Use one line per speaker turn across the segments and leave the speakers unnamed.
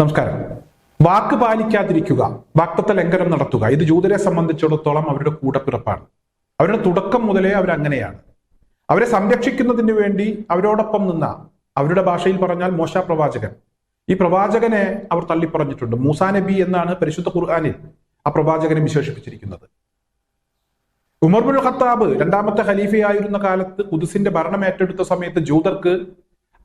നമസ്കാരം. വാക്ക് പാലിക്കാതിരിക്കുക വാക്തത്വ ലംഘനം നടത്തുക ഇത് ജൂതരെ സംബന്ധിച്ചിടത്തോളം അവരുടെ കൂടപ്പിറപ്പാണ്. അവരുടെ തുടക്കം മുതലേ അവരങ്ങനെയാണ് അവരെ സംരക്ഷിക്കുന്നതിന് വേണ്ടി അവരോടൊപ്പം നിന്ന അവരുടെ ഭാഷയിൽ പറഞ്ഞാൽ മോശ പ്രവാചകൻ. ഈ പ്രവാചകനെ അവർ തള്ളിപ്പറഞ്ഞിട്ടുണ്ട്. മൂസാ നബി എന്നാണ് പരിശുദ്ധ ഖുർആാനിൽ ആ പ്രവാചകനെ വിശേഷിപ്പിച്ചിരിക്കുന്നത്. ഉമർബുൽ ഖത്താബ് രണ്ടാമത്തെ ഖലീഫയായിരുന്ന കാലത്ത് കുതിസിന്റെ ഭരണം ഏറ്റെടുത്ത സമയത്ത് ജൂതർക്ക്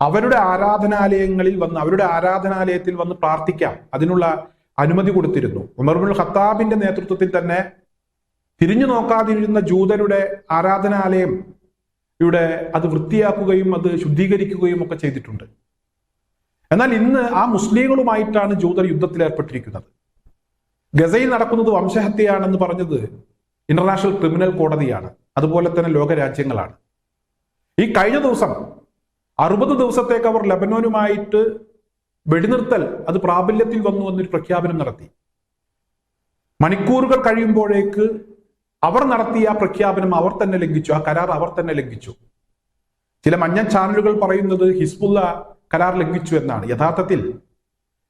അവരുടെ ആരാധനാലയങ്ങളിൽ വന്ന് അവരുടെ ആരാധനാലയത്തിൽ വന്ന് പ്രാർത്ഥിക്കാം. അതിനുള്ള അനുമതി കൊടുത്തിരുന്നു. ഉമർബുൽ ഖത്താബിന്റെ നേതൃത്വത്തിൽ തന്നെ തിരിഞ്ഞു നോക്കാതിരുന്ന ജൂതരുടെ ആരാധനാലയം ഇവിടെ അത് വൃത്തിയാക്കുകയും അത് ശുദ്ധീകരിക്കുകയും ഒക്കെ ചെയ്തിട്ടുണ്ട്. എന്നാൽ ഇന്ന് ആ മുസ്ലിങ്ങളുമായിട്ടാണ് ജൂതർ യുദ്ധത്തിൽ ഏർപ്പെട്ടിരിക്കുന്നത്. ഗസയിൽ നടക്കുന്നത് വംശഹത്യയാണെന്ന് പറഞ്ഞത് ഇന്റർനാഷണൽ ക്രിമിനൽ കോടതിയാണ്. അതുപോലെ തന്നെ ലോകരാജ്യങ്ങളാണ്. ഈ കഴിഞ്ഞ ദിവസം അറുപത് ദിവസത്തേക്ക് അവർ ലബനോനുമായിട്ട് വെടിനിർത്തൽ അത് പ്രാബല്യത്തിൽ വന്നു എന്നൊരു പ്രഖ്യാപനം നടത്തി. മണിക്കൂറുകൾ കഴിയുമ്പോഴേക്ക് അവർ നടത്തിയ ആ പ്രഖ്യാപനം അവർ തന്നെ ലംഘിച്ചു ആ കരാർ അവർ തന്നെ ലംഘിച്ചു. ചില മഞ്ഞ ചാനലുകൾ പറയുന്നത് ഹിസ്ബുല്ല കരാർ ലംഘിച്ചു എന്നാണ്. യഥാർത്ഥത്തിൽ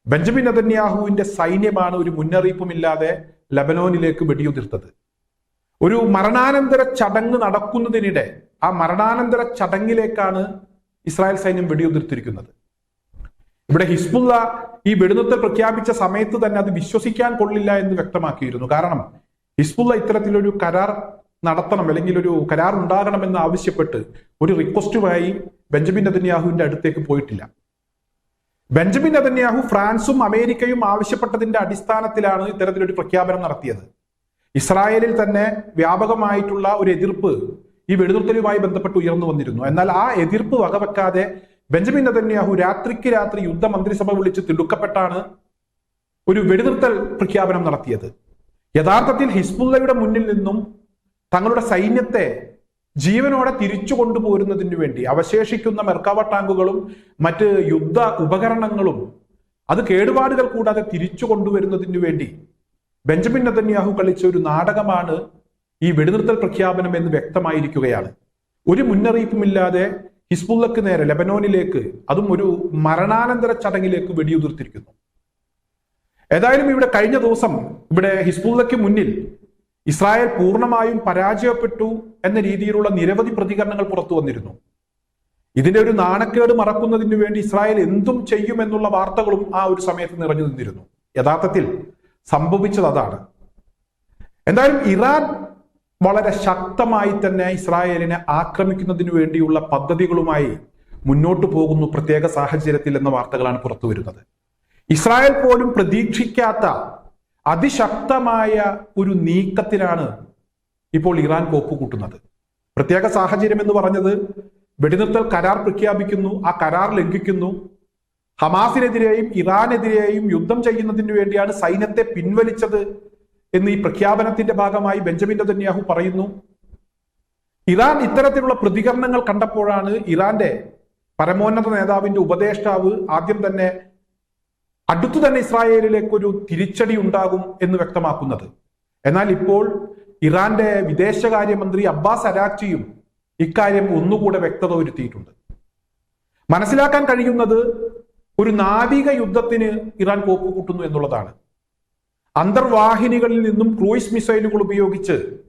ബെഞ്ചമിൻ നദന്യാഹുവിന്റെ സൈന്യമാണ് ഒരു മുന്നറിയിപ്പുമില്ലാതെ ലബനോനിലേക്ക് വെടിയുതിർത്തത്. ഒരു മരണാനന്തര ചടങ്ങ് നടക്കുന്നതിനിടെ ആ മരണാനന്തര ചടങ്ങിലേക്കാണ് ഇസ്രായേൽ സൈന്യം വെടിയുതിർത്തിരിക്കുന്നത്. ഇവിടെ ഹിസ്ബുള്ള ഈ വെടിനിർത്തൽ പ്രഖ്യാപിച്ച സമയത്ത് തന്നെ അത് വിശ്വസിക്കാൻ കൊള്ളില്ല എന്ന് വ്യക്തമാക്കിയിരുന്നു. കാരണം ഹിസ്ബുള്ള ഇത്തരത്തിലൊരു കരാർ നടത്തണം അല്ലെങ്കിൽ ഒരു കരാർ ഉണ്ടാകണമെന്ന് ആവശ്യപ്പെട്ട് ഒരു റിക്വസ്റ്റുമായി ബെഞ്ചമിൻ നദന്യാഹുവിന്റെ അടുത്തേക്ക് പോയിട്ടില്ല. ബെഞ്ചമിൻ നദന്യാഹു ഫ്രാൻസും അമേരിക്കയും ആവശ്യപ്പെട്ടതിന്റെ അടിസ്ഥാനത്തിലാണ് ഇത്തരത്തിലൊരു പ്രഖ്യാപനം നടത്തിയത്. ഇസ്രായേലിൽ തന്നെ വ്യാപകമായിട്ടുള്ള ഒരു എതിർപ്പ് ഈ വെടിനിർത്തലുമായി ബന്ധപ്പെട്ട് ഉയർന്നു വന്നിരുന്നു. എന്നാൽ ആ എതിർപ്പ് വകവെക്കാതെ ബെഞ്ചമിൻ നെതന്യാഹു രാത്രിക്ക് രാത്രി യുദ്ധ മന്ത്രിസഭ വിളിച്ച് തിടുക്കപ്പെട്ടാണ് ഒരു വെടിനിർത്തൽ പ്രഖ്യാപനം നടത്തിയത്. യഥാർത്ഥത്തിൽ ഹിസ്ബുല്ലയുടെ മുന്നിൽ നിന്നും തങ്ങളുടെ സൈന്യത്തെ ജീവനോടെ തിരിച്ചു കൊണ്ടുപോരുന്നതിന് വേണ്ടി അവശേഷിക്കുന്ന മെർക്കാവ ടാങ്കുകളും മറ്റ് യുദ്ധ ഉപകരണങ്ങളും അത് കേടുപാടുകൾ കൂടാതെ തിരിച്ചു കൊണ്ടുവരുന്നതിന് വേണ്ടി ബെഞ്ചമിൻ നതന്യാഹു കളിച്ച ഒരു നാടകമാണ് ഈ വെടിനിർത്തൽ പ്രഖ്യാപനം എന്ന് വ്യക്തമായിരിക്കുകയാണ്. ഒരു മുന്നറിയിപ്പുമില്ലാതെ ഹിസ്ബുള്ളക്ക് നേരെ ലബനോനിലേക്ക് അതും ഒരു മരണാനന്തര ചടങ്ങിലേക്ക് വെടിയുതിർത്തിരിക്കുന്നു. ഏതായാലും ഇവിടെ കഴിഞ്ഞ ദിവസം ഇവിടെ ഹിസ്ബുള്ളക്ക് മുന്നിൽ ഇസ്രായേൽ പൂർണമായും പരാജയപ്പെട്ടു എന്ന രീതിയിലുള്ള നിരവധി പ്രതികരണങ്ങൾ പുറത്തു വന്നിരുന്നു. ഇതിന്റെ ഒരു നാണക്കേട് മറക്കുന്നതിന് വേണ്ടി ഇസ്രായേൽ എന്തും ചെയ്യുമെന്നുള്ള വാർത്തകളും ആ ഒരു സമയത്ത് നിറഞ്ഞു നിന്നിരുന്നു. യഥാർത്ഥത്തിൽ സംഭവിച്ചത് അതാണ്. എന്തായാലും ഇറാൻ വളരെ ശക്തമായി തന്നെ ഇസ്രായേലിനെ ആക്രമിക്കുന്നതിനു വേണ്ടിയുള്ള പദ്ധതികളുമായി മുന്നോട്ടു പോകുന്നു പ്രത്യേക സാഹചര്യത്തിൽ എന്ന വാർത്തകളാണ് പുറത്തു വരുന്നത്. ഇസ്രായേൽ പോലും പ്രതീക്ഷിക്കാത്ത അതിശക്തമായ ഒരു നീക്കത്തിലാണ് ഇപ്പോൾ ഇറാൻ കോപ്പുകൂട്ടുന്നത്. പ്രത്യേക സാഹചര്യം എന്ന് പറഞ്ഞത് വെടിനിർത്തൽ കരാർ പ്രഖ്യാപിക്കുന്നു ആ കരാർ ലംഘിക്കുന്നു. ഹമാസിനെതിരെയും ഇറാനെതിരെയും യുദ്ധം ചെയ്യുന്നതിന് വേണ്ടിയാണ് സൈന്യത്തെ പിൻവലിച്ചത് എന്ന് ഈ പ്രഖ്യാപനത്തിന്റെ ഭാഗമായി ബെഞ്ചമിൻ നെതന്യാഹു പറയുന്നു. ഇറാൻ ഇത്തരത്തിലുള്ള പ്രതികരണങ്ങൾ കണ്ടപ്പോഴാണ് ഇറാന്റെ പരമോന്നത നേതാവിന്റെ ഉപദേഷ്ടാവ് ആദ്യം തന്നെ അടുത്തു തന്നെ ഇസ്രായേലിലേക്ക് ഒരു തിരിച്ചടി ഉണ്ടാകും എന്ന് വ്യക്തമാക്കുന്നത്. എന്നാൽ ഇപ്പോൾ ഇറാന്റെ വിദേശകാര്യമന്ത്രി അബ്ബാസ് അരാക്ചിയും ഇക്കാര്യം ഒന്നുകൂടെ വ്യക്തത വരുത്തിയിട്ടുണ്ട് മനസ്സിലാക്കാൻ കഴിയുന്നത് ഒരു നാവിക യുദ്ധത്തിന് ഇറാൻ കോപ്പുകൂട്ടുന്നു എന്നുള്ളതാണ്. അന്തർവാഹിനികളിൽ നിന്നും ക്രൂയിസ് മിസൈലുകൾ ഉപയോഗിച്ച്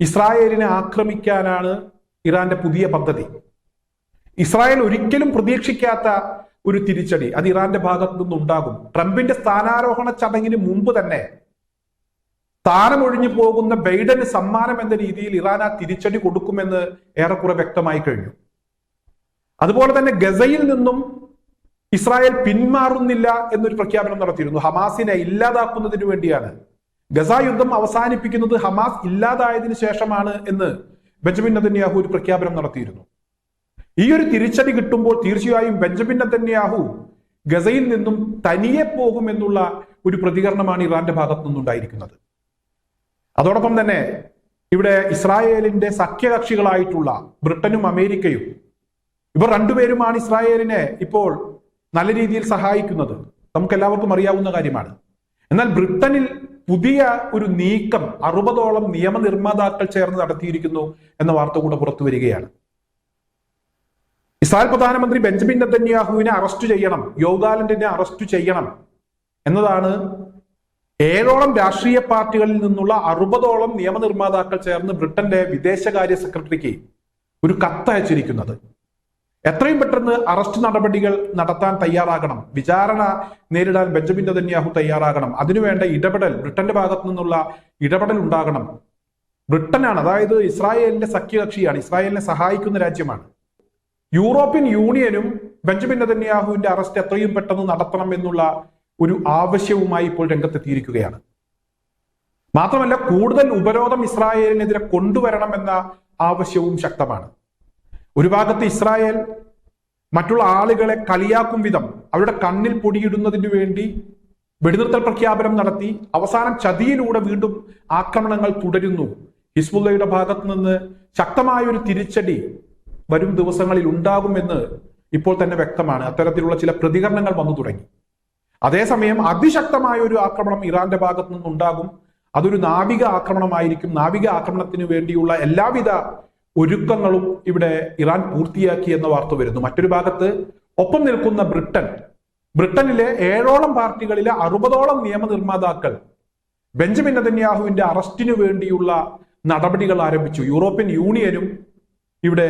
ഇസ്രായേലിനെ ആക്രമിക്കാനാണ് ഇറാന്റെ പുതിയ പദ്ധതി. ഇസ്രായേൽ ഒരിക്കലും പ്രതീക്ഷിക്കാത്ത ഒരു തിരിച്ചടി അത് ഇറാന്റെ ഭാഗത്തു നിന്നുണ്ടാകും. ട്രംപിന്റെ സ്ഥാനാരോഹണ ചടങ്ങിന് മുമ്പ് തന്നെ സ്ഥാനമൊഴിഞ്ഞു പോകുന്ന ബൈഡന് സമ്മാനം എന്ന രീതിയിൽ ഇറാൻ ആ തിരിച്ചടി കൊടുക്കുമെന്ന് ഏറെക്കുറെ വ്യക്തമായി കഴിഞ്ഞു. അതുപോലെ തന്നെ ഗസയിൽ നിന്നും ഇസ്രായേൽ പിന്മാറുന്നില്ല എന്നൊരു പ്രഖ്യാപനം നടത്തിയിരുന്നു. ഹമാസിനെ ഇല്ലാതാക്കുന്നതിന് വേണ്ടിയാണ്. ഗസ യുദ്ധം അവസാനിപ്പിക്കുന്നത് ഹമാസ് ഇല്ലാതായതിനു ശേഷമാണ് എന്ന് ബെഞ്ചമിൻ നതന്യാഹു ഒരു പ്രഖ്യാപനം നടത്തിയിരുന്നു. ഈ ഒരു തിരിച്ചടി കിട്ടുമ്പോൾ തീർച്ചയായും ബെഞ്ചമിൻ നതന്യാഹു ഗസയിൽ നിന്നും തനിയെ പോകും എന്നുള്ള ഒരു പ്രതികരണമാണ് ഇറാന്റെ ഭാഗത്തു നിന്നുണ്ടായിരിക്കുന്നത്. അതോടൊപ്പം തന്നെ ഇവിടെ ഇസ്രായേലിന്റെ സഖ്യകക്ഷികളായിട്ടുള്ള ബ്രിട്ടനും അമേരിക്കയും ഇവർ രണ്ടുപേരുമാണ് ഇസ്രായേലിനെ ഇപ്പോൾ നല്ല രീതിയിൽ സഹായിക്കുന്നത് നമുക്ക് എല്ലാവർക്കും അറിയാവുന്ന കാര്യമാണ്. എന്നാൽ ബ്രിട്ടനിൽ പുതിയ ഒരു നീക്കം അറുപതോളം നിയമനിർമ്മാതാക്കൾ ചേർന്ന് നടത്തിയിരിക്കുന്നു എന്ന വാർത്ത കൂടെ പുറത്തു വരികയാണ്. ഇസ്രായേൽ പ്രധാനമന്ത്രി ബെഞ്ചമിൻ നെതന്യാഹുവിനെ അറസ്റ്റ് ചെയ്യണം യോഗാലൻഡിനെ അറസ്റ്റ് ചെയ്യണം എന്നതാണ് ഏഴോളം രാഷ്ട്രീയ പാർട്ടികളിൽ നിന്നുള്ള അറുപതോളം നിയമനിർമ്മാതാക്കൾ ചേർന്ന് ബ്രിട്ടന്റെ വിദേശകാര്യ സെക്രട്ടറിക്ക് ഒരു കത്തയച്ചിരിക്കുന്നത്. എത്രയും പെട്ടെന്ന് അറസ്റ്റ് നടപടികൾ നടത്താൻ തയ്യാറാകണം. വിചാരണ നേരിടാൻ ബെഞ്ചമിൻ നെതന്യാഹു തയ്യാറാകണം. അതിനുവേണ്ട ഇടപെടൽ ബ്രിട്ടന്റെ ഭാഗത്തു നിന്നുള്ള ഇടപെടൽ ഉണ്ടാകണം. ബ്രിട്ടനാണ് അതായത് ഇസ്രായേലിന്റെ സഖ്യകക്ഷിയാണ് ഇസ്രായേലിനെ സഹായിക്കുന്ന രാജ്യമാണ്. യൂറോപ്യൻ യൂണിയനും ബെഞ്ചമിൻ നെതന്യാഹുവിന്റെ അറസ്റ്റ് എത്രയും പെട്ടെന്ന് നടത്തണം എന്നുള്ള ഒരു ആവശ്യവുമായി ഇപ്പോൾ രംഗത്തെത്തിയിരിക്കുകയാണ്. മാത്രമല്ല കൂടുതൽ ഉപരോധം ഇസ്രായേലിനെതിരെ കൊണ്ടുവരണമെന്ന ആവശ്യവും ശക്തമാണ്. ഒരു ഭാഗത്ത് ഇസ്രായേൽ മറ്റുള്ള ആളുകളെ കളിയാക്കും വിധം അവരുടെ കണ്ണിൽ പൊടിയിടുന്നതിന് വേണ്ടി വെടിനിർത്തൽ പ്രഖ്യാപനം നടത്തി അവസാനം ചതിയിലൂടെ വീണ്ടും ആക്രമണങ്ങൾ തുടരുന്നു. ഹിസ്ബുല്ലയുടെ ഭാഗത്ത് നിന്ന് ശക്തമായ ഒരു തിരിച്ചടി വരും ദിവസങ്ങളിൽ ഉണ്ടാകുമെന്ന് ഇപ്പോൾ തന്നെ വ്യക്തമാണ്. അത്തരത്തിലുള്ള ചില പ്രതികരണങ്ങൾ വന്നു തുടങ്ങി. അതേസമയം അതിശക്തമായ ഒരു ആക്രമണം ഇറാന്റെ ഭാഗത്തു നിന്നുണ്ടാകും. അതൊരു നാവിക ആക്രമണമായിരിക്കും. നാവിക ആക്രമണത്തിന് വേണ്ടിയുള്ള എല്ലാവിധ ഒരുക്കങ്ങളും ഇവിടെ ഇറാൻ പൂർത്തിയാക്കി എന്ന വാർത്ത വരുന്നു. മറ്റൊരു ഭാഗത്ത് ഒപ്പം നിൽക്കുന്ന ബ്രിട്ടൻ. ബ്രിട്ടനിലെ ഏഴോളം പാർട്ടികളിലെ അറുപതോളം നിയമനിർമ്മാതാക്കൾ ബെഞ്ചമിൻ നദന്യാഹുവിന്റെ അറസ്റ്റിനു വേണ്ടിയുള്ള നടപടികൾ ആരംഭിച്ചു. യൂറോപ്യൻ യൂണിയനും ഇവിടെ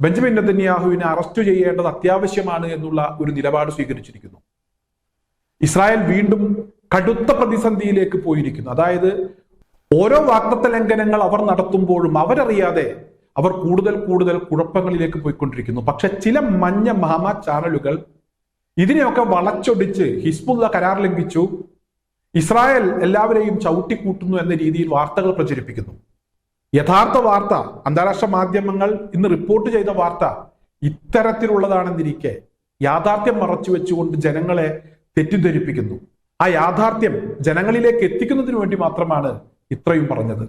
ബെഞ്ചമിൻ നെതന്യാഹുവിനെ അറസ്റ്റ് ചെയ്യേണ്ടത് അത്യാവശ്യമാണ് എന്നുള്ള ഒരു നിലപാട് സ്വീകരിച്ചിരിക്കുന്നു. ഇസ്രായേൽ വീണ്ടും കടുത്ത പ്രതിസന്ധിയിലേക്ക് പോയിരിക്കുന്നു. അതായത് ഓരോ വാഗ്ദത്ത ലംഘനങ്ങൾ അവർ നടത്തുമ്പോഴും അവരറിയാതെ അവർ കൂടുതൽ കൂടുതൽ കുഴപ്പങ്ങളിലേക്ക് പോയിക്കൊണ്ടിരിക്കുന്നു. പക്ഷെ ചില മഞ്ഞ മാമ ചാനലുകൾ ഇതിനെയൊക്കെ വളച്ചൊടിച്ച് ഹിസ്ബുള്ള കരാർ ലംഘിച്ചു. ഇസ്രായേൽ എല്ലാവരെയും ചവിട്ടിക്കൂട്ടുന്നു എന്ന രീതിയിൽ വാർത്തകൾ പ്രചരിപ്പിക്കുന്നു. യഥാർത്ഥ വാർത്ത അന്താരാഷ്ട്ര മാധ്യമങ്ങൾ ഇന്ന് റിപ്പോർട്ട് ചെയ്ത വാർത്ത ഇത്തരത്തിലുള്ളതാണെന്നിരിക്കെ യാഥാർത്ഥ്യം മറച്ചു വെച്ചുകൊണ്ട് ജനങ്ങളെ തെറ്റിദ്ധരിപ്പിക്കുന്നു. ആ യാഥാർത്ഥ്യം ജനങ്ങളിലേക്ക് എത്തിക്കുന്നതിന് വേണ്ടി മാത്രമാണ് ഇത്രയും പറഞ്ഞത്.